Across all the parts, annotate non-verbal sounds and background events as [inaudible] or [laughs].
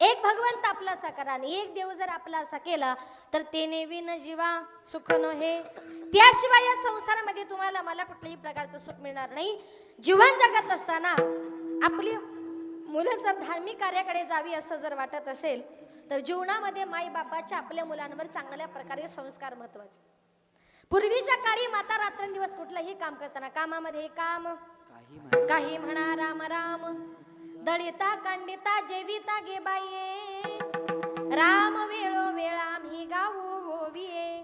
एक भगवंत आपला असा करा आणि एक देव जर आपला असा केला तर ते नेविन जीवा सुख न हे. त्याशिवाय या संसारामध्ये तुम्हाला मला कुठल्याही प्रकारचं सुख मिळणार नाही. जीवन जगत असताना आपली मुलं जर धार्मिक कार्याकडे जावी असं जर वाटत असेल तर जीवनामध्ये माई बापाच्या आपल्या मुलांवर चांगल्या प्रकारे संस्कार महत्त्वाचे. पूर्वीच्या काळी माता रात्रंदिवस कुठलंही काम करताना कामामध्ये काम काही म्हणा राम राम. दळिता कंडिता जेविता गे बाये राम वेळो वेळा आम्ही गाऊ ओविये.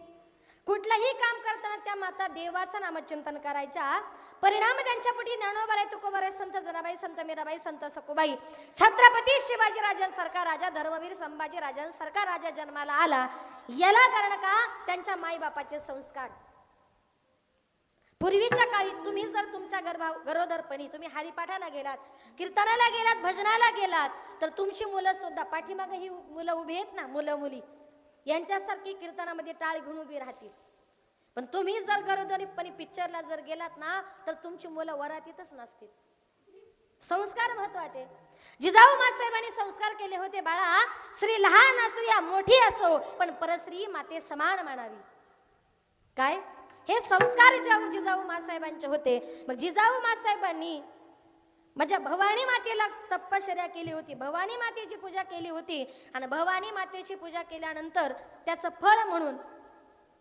कुठलंही काम करताना त्या माता देवाचं नामचिंतन करायच्या. परिणाम त्यांच्या पोटी ज्ञानोबाराय तुकोबाराय संत जनाबाई संत मीराबाई संत सकुबाई छत्रपती शिवाजी राजांसारखा राजा धर्मवीर संभाजी राजांसारखा राजा जन्माला आला. याला कारण का? त्यांच्या माईबापाचे संस्कार. पूर्वीच्या काळी तुम्ही जर तुमच्या गर्भा गरोदरपणी तुम्ही हरिपाठाला गेलात कीर्तनाला गेलात भजनाला गेलात तर तुमची मुलं सुद्धा पाठीमाग ही मुलं उभी आहेत ना मुलं मुली यांच्यासारखी कीर्तनामध्ये टाळ घेऊन उभी राहतील. पण तुम्ही जर गरोदरीपणी पिक्चरला जर गेलात ना तर तुमची मुलं वरातीतच नसतील. संस्कार महत्त्वाचे. जिजाऊ मासाहेबांनी संस्कार केले होते बाळा. श्री लहान असो या मोठी असो पण परश्री माते समान मानावी. काय? हे संस्कार जाऊ जिजाऊ मासाहेबांचे होते. मग जिजाऊ मासाहेबांनी माझ्या भवानी मातेला तपश्चर्या केली होती. भवानी मातेची पूजा केली होती. आणि भवानी मातेची पूजा केल्यानंतर त्याचं फळ म्हणून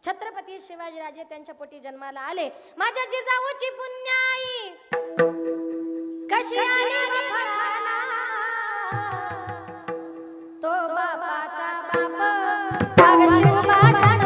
छत्रपती शिवाजीराजे त्यांच्या पोटी जन्माला आले. माझ्या जिजाऊची पुण्याई कशी तो बाबाचा बाप.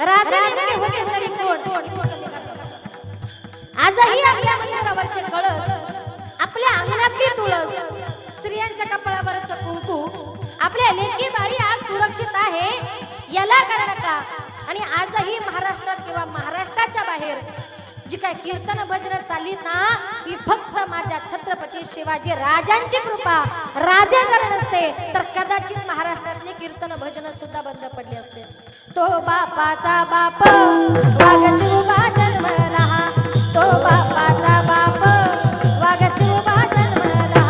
राजा नेमके होते तरी कोण? आजही आपल्या मंदिरावरचे कळस आपल्या अंगणातली तुळस स्त्रियांच्या कपाळावरच कुंकू आपल्या लेखी बाळी आज सुरक्षित आहे याला कारण का आणि आजही महाराष्ट्रात किंवा महाराष्ट्राच्या बाहेर जी काय कीर्तन भजन चालली ना ही फक्त माझ्या छत्रपती शिवाजी राजांची कृपा. राजा जर नसते तर कदाचित महाराष्ट्रातले कीर्तन भजन सुद्धा बंद पडले असते. तो बापाचा बाप वाघ शिवबा जन्मला तो बापाचा बाप वाघ शिवबा जन्मला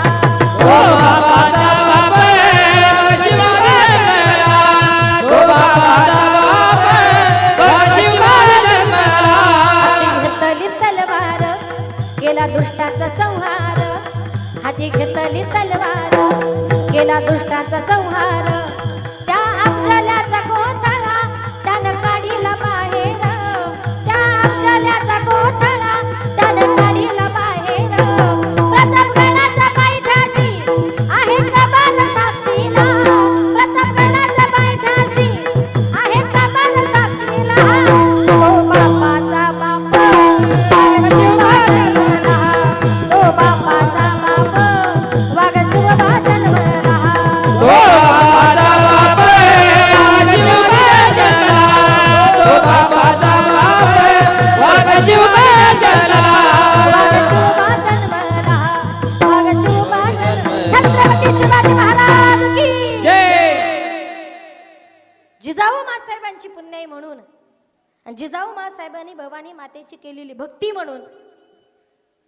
आणि जिजाऊ भवानी मातेची केलेली भक्ती म्हणून.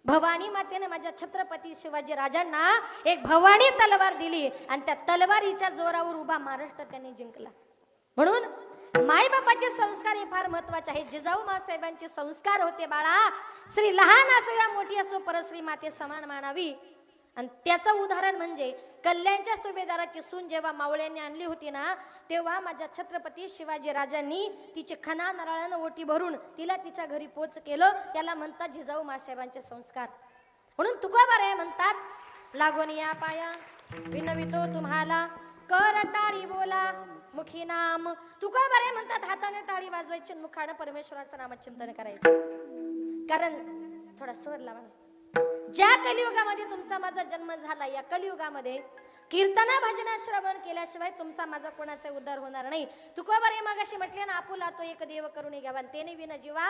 भवानी मातेने माझ्या छत्रपती शिवाजी राजांना एक भवानी तलवार दिली आणि त्या तलवारीच्या जोरावर उभा महाराष्ट्र त्यांनी जिंकला. म्हणून मायबापाचे संस्कार हे फार महत्त्वाचे आहेत. जिजाऊ मासाहेबांचे संस्कार होते बाळा. श्री लहान असो या मोठी असो परश्री माते समान मानावी. आणि त्याचं उदाहरण म्हणजे कल्याणच्या सुभेदाराची सून जेव्हा मावळ्यांनी आणली होती ना तेव्हा माझ्या छत्रपती शिवाजी राजांनी तिचे खना नारळानं ओटी भरून तिला तिच्या घरी पोच केलं. त्याला म्हणतात जिजाऊ मासाहेबांचे संस्कार. म्हणून तुका रे म्हणतात लागून या पाया विनवितो तुम्हाला कर टाळी बोला मुखी नाम. तुका रे म्हणतात हाताने टाळी वाजवायची आणि मुखानं परमेश्वराचं नामचिंतन करायचं. कारण थोडा स्वर लावा ज्या कलियुगामध्ये तुमचा माझा जन्म झाला या कलियुगामध्ये कीर्तना भजना श्रवण केल्याशिवाय तुमचा माझा कोणाचा उद्धार होणार नाही. तुकोबार हे मागाशी म्हटले ना आपुला तो एक देव करून घ्यावा आणि तेने विना जीवा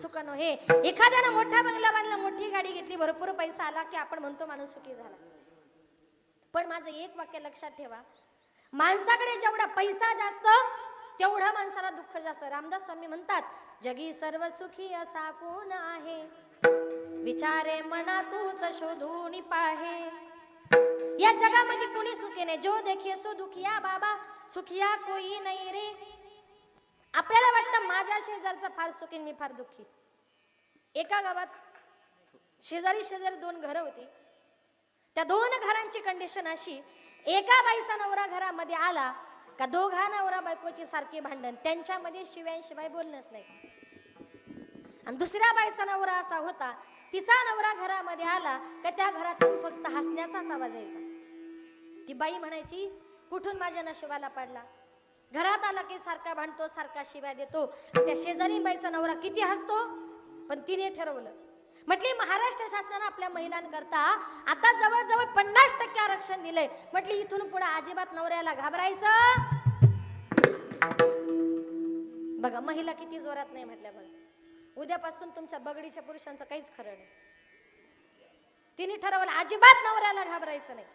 सुख हे एखाद्यानं मोठा बंगला बांधला मोठी गाडी घेतली भरपूर पैसा आला की आपण म्हणतो माणूस सुखी झाला. पण माझं एक वाक्य लक्षात ठेवा. माणसाकडे जेवढा पैसा जास्त तेवढा माणसाला दुःख जास्त. रामदास स्वामी म्हणतात जगी सर्व सुखी असा कोण आहे? विचारे मना तूच शोधून पाहे. या जगामध्ये कोणी सुखी नाही जो देखिए सो दुखिया बाबा सुखिया कोई नाही रे. आपल्याला वाटतं माझ्या शेजारचा फार सुखी मी फार दुःखी. एका गावात शेजारी शेजारी दोन घरं होती. त्या दोन घरांची कंडिशन अशी एका बाईचा नवरा घरामध्ये आला का दोघा नवरा बायकोची सारखी भांडण त्यांच्यामध्ये शिवाय बोलणंच नाही. आणि दुसऱ्या बाईचा नवरा असा होता तिचा नवरा घरामध्ये आला का त्या घरातून फक्त हसण्याचाच आवाज यायचा. ती बाई म्हणायची कुठून माझ्या नशिबाला पडला? घरात आला की सारखा भांडतो सारखा शिव्या देतो. त्या शेजारी बाईचा नवरा किती हसतो? पण तिने ठरवलं. म्हटली महाराष्ट्र शासनानं आपल्या महिलांकरता आता जवळजवळ पन्नास टक्के आरक्षण दिलंय. म्हटली इथून पुढे अजिबात नवऱ्याला घाबरायचं? बघा महिला किती जोरात नाही म्हटल्या बघा. उद्यापासून तुमच्या बगडीच्या पुरुषांचं काहीच खरं नाही. तिने ठरवलं अजिबात नवऱ्याला घाबरायचं नाही.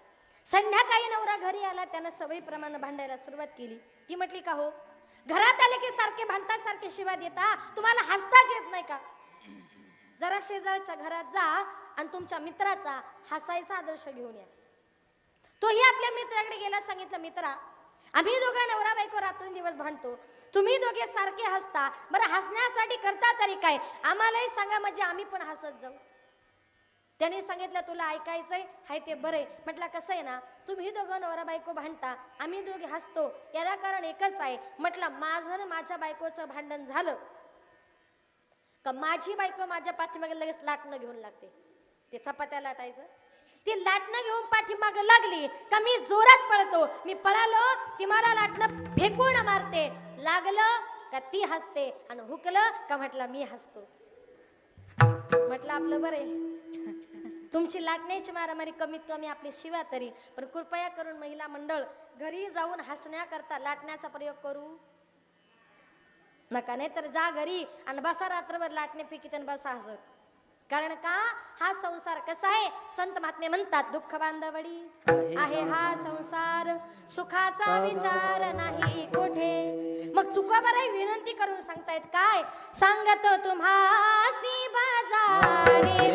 संध्याकाळी नवरा घरी आला त्यानं सवयीप्रमाणे भांडायला सुरुवात केली. ती म्हटली का हो? घरात आले की सारखे भांडता सारखे शिवा देता. तुम्हाला हसताच येत नाही का? जरा शेजारच्या घरात जा आणि तुमच्या मित्राचा हसायचा आदर्श घेऊन या. तोही आपल्या मित्राकडे गेला सांगितलं मित्रा आम्ही दोघा नवरा बायको रात्रंदिवस भांडतो. तुम्ही दोघे सारखे हसता. बरं हसण्यासाठी करता तरी काय? आम्हालाही सांगा म्हणजे आम्ही पण हसत जाऊ. त्याने सांगितलं तुला ऐकायचंय? हाय ते बरे म्हटलं कसं आहे ना तुम्ही दोघं नवरा बायको भांडता. आम्ही दोघे हसतो. याला कारण एकच आहे. म्हटलं माझं माझ्या बायकोचं भांडण झालं. का माझी बायको माझ्या पाठीमागे लगेच लाटणं घेऊन लागते. ते चपात्या लाटायचं. ती लाटणं घेऊन पाठीमाग लागली का मी जोरात पळतो. मी पळालो ती मला लाटणं फेकून मारते. लागलं का ती हसते आणि हुकलं का म्हटलं मी हसतो. म्हटलं आपलं बरं [laughs] तुमची लाटण्याची मारामारी कमीत कमी आपली शिवा तरी. पण कृपया करून महिला मंडळ घरी जाऊन हसण्याकरता लाटण्याचा प्रयोग करू. नका नाही तर जा घरी आणि बसा रात्रभर लाटणे फेकीत आणि बसा हसत. कारण का? हा संसार कसा आहे? संत महात्मे म्हणतात दुःख बांधवडी आहे हा संसार. सुखाचा विचार नाही कोठे? मग तुका बरं विनंती करून सांगतायत काय? सांगतो तुम्हासी बाजारे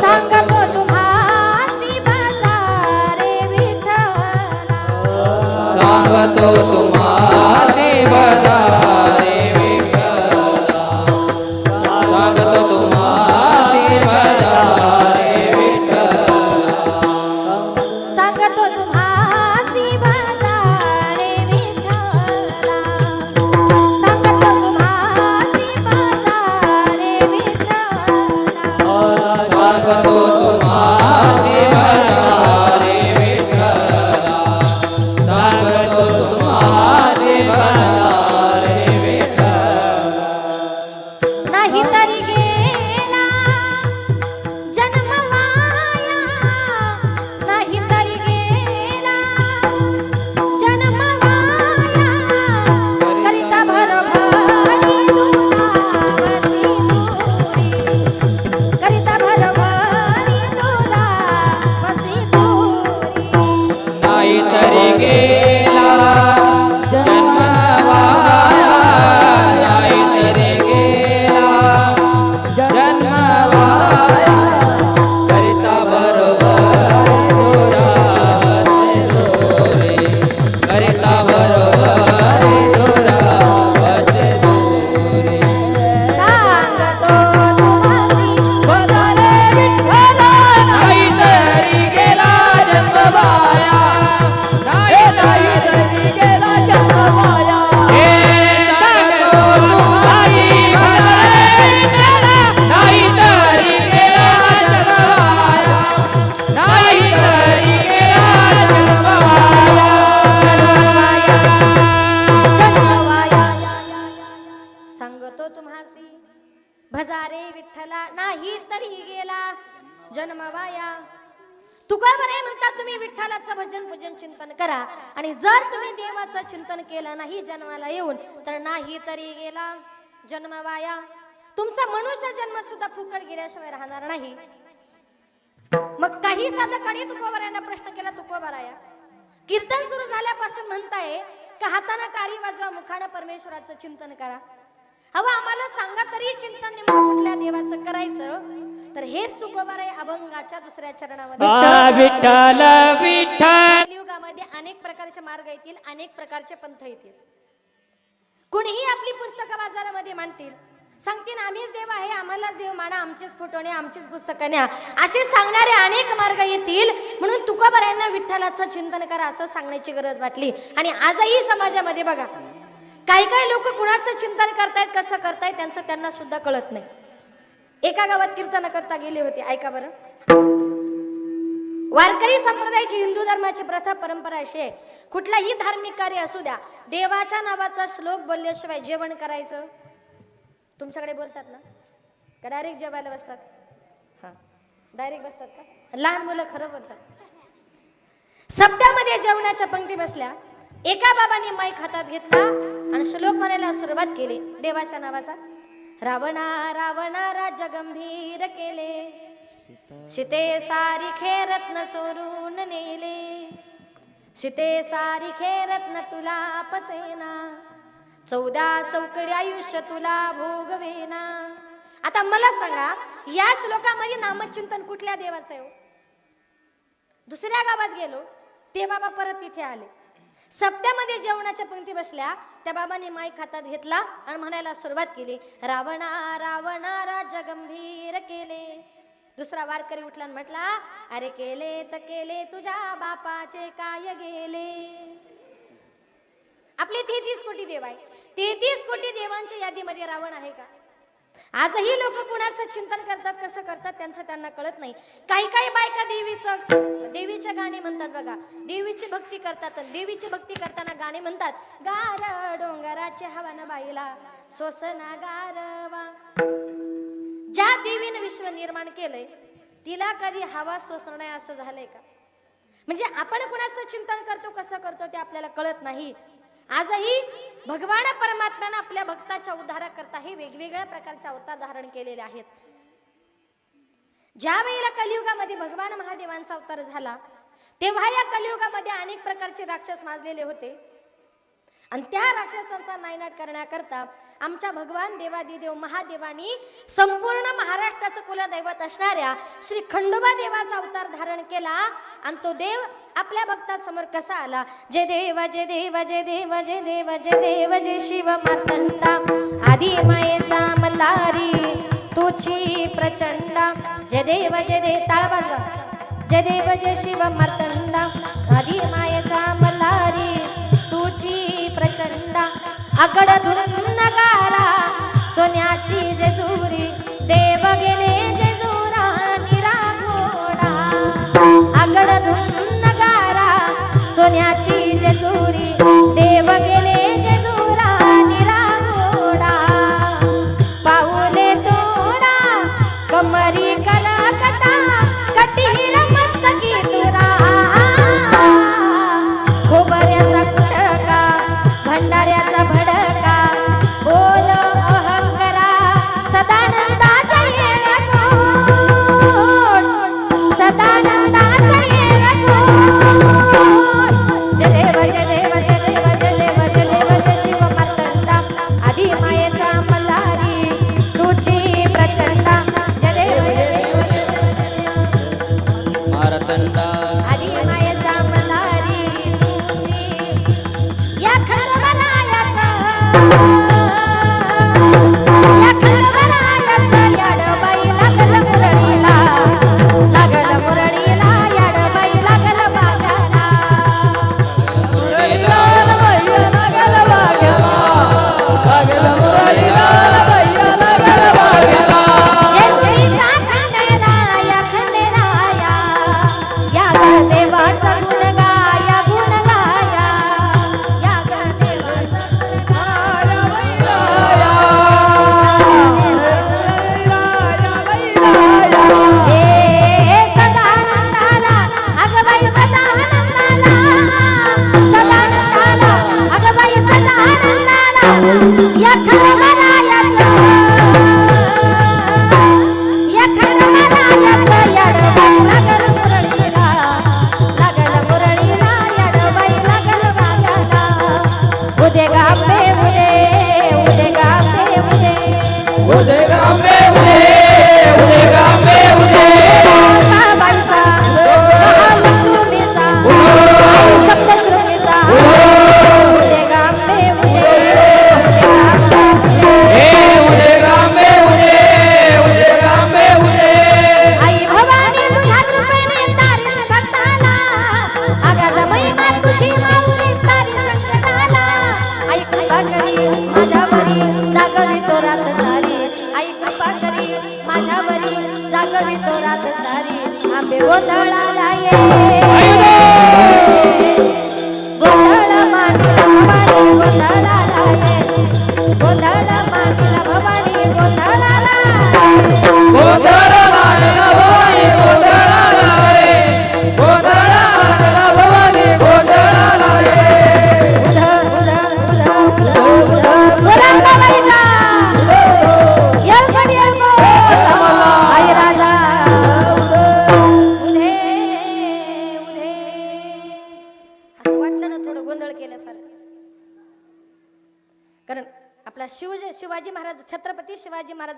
सांगतो. तुम्हासी बाजारे विठ्ठला. सांगतो वा भजारे विठ्ठला नाही तरी गेला जन्मवाया. तुका बरे म्हणतात तुम्ही विठ्ठलाचं भजन पूजन चिंतन करा. आणि जर तुम्ही देवाचं चिंतन केलं नाही जन्माला येऊन तर नाही तरी गेला जन्मवाया. तुमचा मनुष्य जन्म सुद्धा फुकट गेल्याशिवाय राहणार नाही. मग काही साधकांनी तुकोबऱ्यांना प्रश्न केला तुकोबराया कीर्तन सुरू झाल्यापासून म्हणताय का हाताने टाळी वाजवा मुखाने परमेश्वराचं चिंतन करा. हवं आम्हाला सांगा तरी चिंतन नेमकं कुठल्या देवाचं करायचं? तर हेच तुकोबाराय अभंगाच्या दुसऱ्या चरणामध्ये. विठ्ठल विठ्ठल. अनेक प्रकारचे मार्ग येतील अनेक प्रकारचे पंथ येतील. कुणीही आपली पुस्तकं बाजारामध्ये मांडतील. सांगतील आम्हीच देव आहे आम्हालाच देव माना आमचेच फोटो न्या आमचीच पुस्तकं न्या. असे सांगणारे अनेक मार्ग येतील. म्हणून तुकोबारायांना विठ्ठलाचं चिंतन करा असं सांगण्याची गरज वाटली. आणि आजही समाजामध्ये बघा. काही काही लोक कुणाचं चिंतन करतायत कसं करतायत त्यांचं त्यांना सुद्धा कळत नाही. एका गावात कीर्तन करता गेले होते ऐका बरं. वारकरी संप्रदायाची हिंदू धर्माची प्रथा परंपरा अशी आहे. कुठलाही धार्मिक कार्य असू द्या देवाच्या नावाचा श्लोक बोलल्याशिवाय जेवण करायचं? तुमच्याकडे बोलतात ना? का डायरेक्ट जेवायला बसतात? हां. डायरेक्ट बसतात का? लहान मुलं खरं बोलतात. सप्त्यामध्ये जेवणाच्या पंक्ती बसल्या. एका बाबाने माईक हातात घेतला आणि श्लोक म्हणायला सुरुवात केली देवाच्या नावाचा. रावणा रावणा राज्य गंभीर केले. शिते सारिखे रत्न चोरून नेले. शिते सारिखे रत्न तुला पचेना. चौदा चौकडी आयुष्य तुला भोगवेना. आता मला सांगा या श्लोकामध्ये नामचिंतन कुठल्या देवाचं आहे हो? दुसऱ्या गावात गेलो ते बाबा परत तिथे आले. सप्त्यामध्ये जेवणाच्या पंक्ती बसल्या. त्या बाबाने माईक हातात घेतला आणि म्हणायला सुरुवात केली रावणा रावणा राजा गंभीर केले. दुसरा वारकरी उठला आणि म्हटला अरे केले तर केले तुझ्या बापाचे काय गेले? आपले तेहतीस कोटी देव आहे. तेहतीस कोटी देवांच्या यादीमध्ये रावण आहे का? आजही लोक कुणाचं चिंतन करतात कसं करतात त्यांचं त्यांना कळत नाही. काही काही बायका देवीचं देवीचे गाणे म्हणतात बघा. देवीची भक्ती करतात देवीची भक्ती करताना गाणे म्हणतात. गार डोंगराचे हवन बाईला सोसना गारवा. ज्या देवीनं विश्व निर्माण केलंय तिला कधी हवा सोसणं नाही असं झालंय का? म्हणजे आपण कुणाचं चिंतन करतो कसं करतो ते आपल्याला कळत नाही. आजही भगवान परमात्म्यानं आपल्या भक्ताच्या उद्धाराकरता हे वेगवेगळ्या प्रकारचे अवतार धारण केलेले आहेत. ज्या वेळेला कलियुगामध्ये भगवान महादेवांचा अवतार झाला तेव्हा या कलियुगामध्ये अनेक प्रकारचे राक्षस माजलेले होते. आणि त्या राक्षसांचा नायनाट करण्याकरता आमच्या भगवान देवादिदेव महादेवानी संपूर्ण महाराष्ट्राचं कुलदैवत असणाऱ्या श्री खंडोबा देवाचा अवतार धारण केला आणि तो देव आपल्या भक्तासमोर कसा आला? जय देव जय देव जय देव जय देव जय देव जय शिव मातंडा आधी मायेचा मल्हारी तुची प्रचंडा. जय देव जय देव टाळ जय देव जय शिव मातंडा आधी मायेचा मल्हारी. प्रचंडा आगड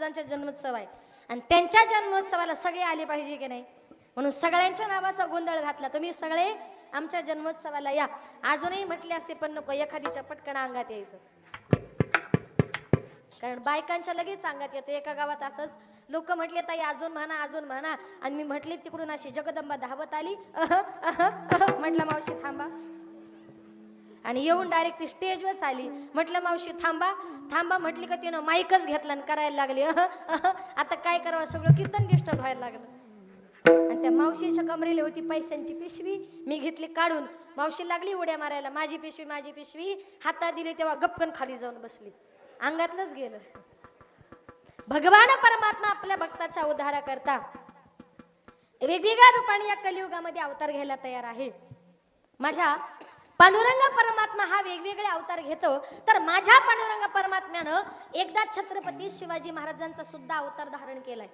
महाराजांचा जन्मोत्सव आहे आणि त्यांच्या जन्मोत्सवाला सगळे आले पाहिजे की नाही? म्हणून सगळ्यांच्या नावाचा गोंधळ घातला. तुम्ही सगळे आमच्या जन्मोत्सवाला या. अजूनही म्हटले असते पण नको एखादीच्या पटकन अंगात यायचं. कारण बायकांच्या लगेच अंगात येतो. एका गावात असंच लोक म्हटले ताई अजून म्हणा अजून म्हणा. आणि मी म्हटले तिकडून अशी जगदंबा धावत आली. अह अह अह म्हटलं मावशी थांबा. आणि येऊन डायरेक्ट ती स्टेजवरच आली. म्हटलं मावशी थांबा. थांबा म्हटली का तिनं माईकच घेतला आणि करायला लागली. आता काय करावं? सगळं कीर्तन डिस्टर्ब व्हायला लागलं. आणि त्या मावशीच्या कमरेला होती पैशांची पिशवी. मी घेतली काढून. मावशी लागली उड्या मारायला. माझी पिशवी माझी पिशवी. हातात दिली तेव्हा गपकन खाली जाऊन बसली. अंगातलंच गेलं. भगवान परमात्मा आपल्या भक्ताच्या उद्धारा करता वेगवेगळ्या रूपाने या कलियुगामध्ये अवतार घ्यायला तयार आहे. माझ्या पांडुरंग परमात्मा हा वेगवेगळे अवतार घेतो. तर माझ्या पांडुरंग परमात्म्यानं एकदा छत्रपती शिवाजी महाराजांचा सुद्धा अवतार धारण केलाय.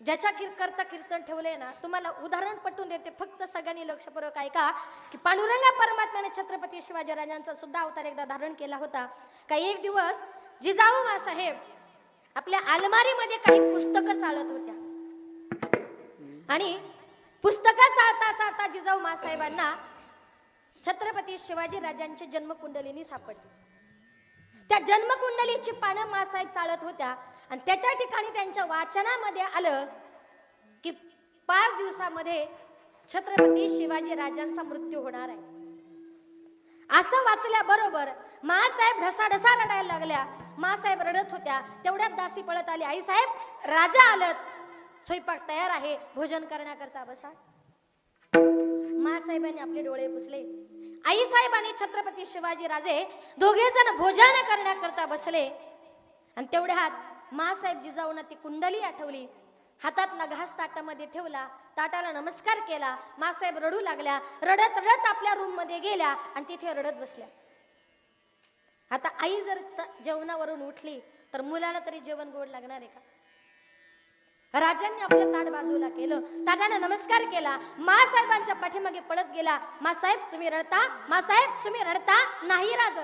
ज्याच्या कीर करता कीर्तन ठेवलंय ना तुम्हाला उदाहरण पटवून देते. फक्त सगळ्यांनी लक्षपूर्वक ऐका की पांडुरंग परमात्म्याने छत्रपती शिवाजी राजांचा सुद्धा अवतार एकदा धारण केला होता. का एक दिवस जिजाऊ मासाहेब आपल्या अलमारीमध्ये काही पुस्तकं चालत होत्या. आणि पुस्तकं चालता चालता जिजाऊ मासाहेबांना छत्रपती शिवाजी राजांची जन्मकुंडलीनी सापडली. त्या जन्मकुंडलीची पानं मासाहेब चालत होत्या आणि त्याच्या ठिकाणी त्यांच्या वाचनामध्ये आलं की पाच दिवसामध्ये छत्रपती शिवाजी राजांचा मृत्यू होणार आहे. असं वाचल्याबरोबर मासाहेब ढसाढसा रडायला लागल्या. मासाहेब रडत होत्या. तेवढ्यात दासी पळत आली. आई साहेब राजा आलत. स्वयंपाक तयार आहे. भोजन करण्याकरता बसा. मासाहेबांनी आपले डोळे पुसले. आई साहेब आणि छत्रपती शिवाजी राजे दोघे जण भोजन करण्याकरता बसले. आणि तेवढ्यात मासाहेब जिजाऊन ती कुंडली आठवली. हातातला घास ताटामध्ये ठेवला ताटाला नमस्कार केला. मासाहेब रडू लागल्या रडत रडत आपल्या रूममध्ये गेल्या आणि तिथे रडत बसल्या. आता आई जर त- जेवणावरून उठली तर मुलाला तरी जेवण गोड लागणार आहे का? राजांनी आपलं ताट बाजूला केलं. ताटानं नमस्कार केला. मासाहेबांच्या पाठीमागे पळत गेला. मासाहेब तुम्ही रडता? मासाहेब तुम्ही रडता? नाही राज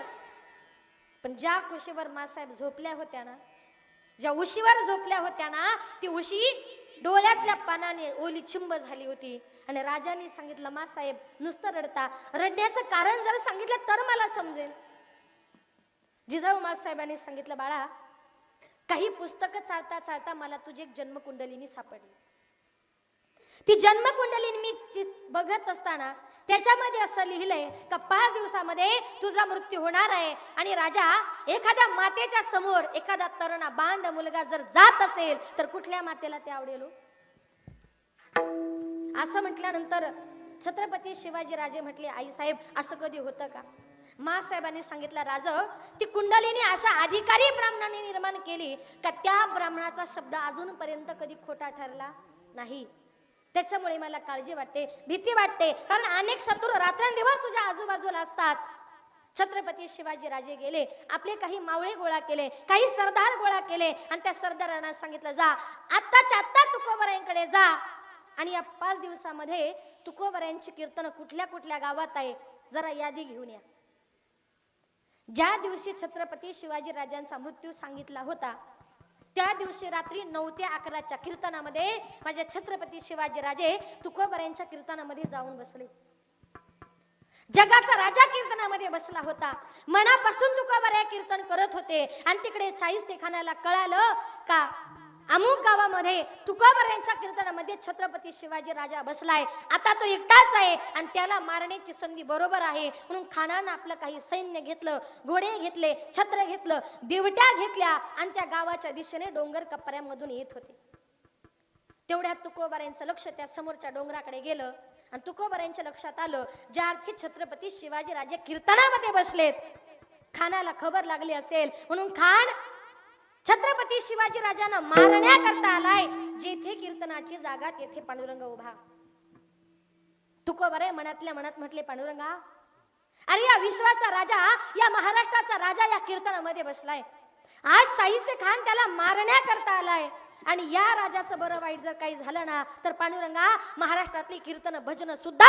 पण ज्या कुशीवर मासाहेब झोपल्या होत्या ना ज्या उशीवर झोपल्या होत्या ना ती उशी डोळ्यातल्या पानाने ओली चिंब झाली होती. आणि राजांनी सांगितलं मासाहेब नुसतं रडता. रडण्याचं कारण जर सांगितलं तर मला समजेल. जिजाऊ मासाहेबांनी सांगितलं बाळा काही पुस्तकं चालता चालता मला तुझी एक जन्मकुंडलिनी सापडली. ती जन्मकुंडलिनी मी ती बघत असताना त्याच्यामध्ये असं लिहिलंय का पाच दिवसामध्ये तुझा मृत्यू होणार आहे आणि राजा एखाद्या मातेच्या समोर एखादा तरुणा बांध मुलगा जर जात असेल तर कुठल्या मातेला ते आवडेल हो? असं म्हटल्यानंतर छत्रपती शिवाजी राजे म्हटले आई साहेब असं कधी होतं का? मासाहेबांनी सांगितलं राज ती कुंडलीने अशा अधिकारी ब्राह्मणाने निर्माण केली का त्या ब्राह्मणाचा शब्द अजूनपर्यंत कधी खोटा ठरला नाही. त्याच्यामुळे मला काळजी वाटते भीती वाटते कारण अनेक शत्रू रात्रंदिवस तुझ्या आजूबाजूला असतात. छत्रपती शिवाजी राजे गेले आपले काही मावळे गोळा केले काही सरदार गोळा केले आणि त्या सरदारांना सांगितलं जा आत्ताच्या आत्ता तुकोबरायांकडे जा. आणि या पाच दिवसामध्ये तुकोबरायांची कीर्तन कुठल्या कुठल्या गावात आहे जरा यादी घेऊन या. ज्या दिवशी छत्रपती शिवाजी राजांचा मृत्यू सांगितला होता त्या दिवशी रात्री नऊ ते अकराच्या कीर्तनामध्ये माझ्या छत्रपती शिवाजी राजे तुकोबऱ्यांच्या कीर्तनामध्ये जाऊन बसले. जगाचा राजा कीर्तनामध्ये बसला होता. मनापासून तुकोबऱ्या कीर्तन करत होते. आणि तिकडे चाळीस ते खाण्याला कळालं का अमुक गावामध्ये तुकोबर यांच्या कीर्तनामध्ये छत्रपती शिवाजी राजा बसलाय. आता तो एकटाच आहे आणि त्याला मारण्याची संधी बरोबर आहे. म्हणून खानानं आपलं काही सैन्य घेतलं घोडे घेतले छत्र घेतलं देवट्या घेतल्या आणि त्या गावाच्या दिशेने डोंगर कपऱ्यामधून येत होते. तेवढ्यात तुकोबार यांचं लक्ष त्या समोरच्या डोंगराकडे गेलं आणि तुकोबार यांच्या लक्षात आलं ज्या अर्थी छत्रपती शिवाजी राजे कीर्तनामध्ये बसलेत. खानाला खबर लागली असेल. म्हणून खान छत्रपती शिवाजी राजांना मारण्याकरता आलाय. जेथे कीर्तनाची जागा तेथे पांडुरंग उभा. तुकोबार मनातल्या मनात म्हटले पांडुरंगा अरे या विश्वाचा राजा या महाराष्ट्राचा राजा या कीर्तनामध्ये बसलाय. आज शाहिस्ते खान त्याला मारण्याकरता आलाय. आणि या राजाचं बरं वाईट जर काही झालं ना तर पांडुरंगा महाराष्ट्रातली कीर्तन भजन सुद्धा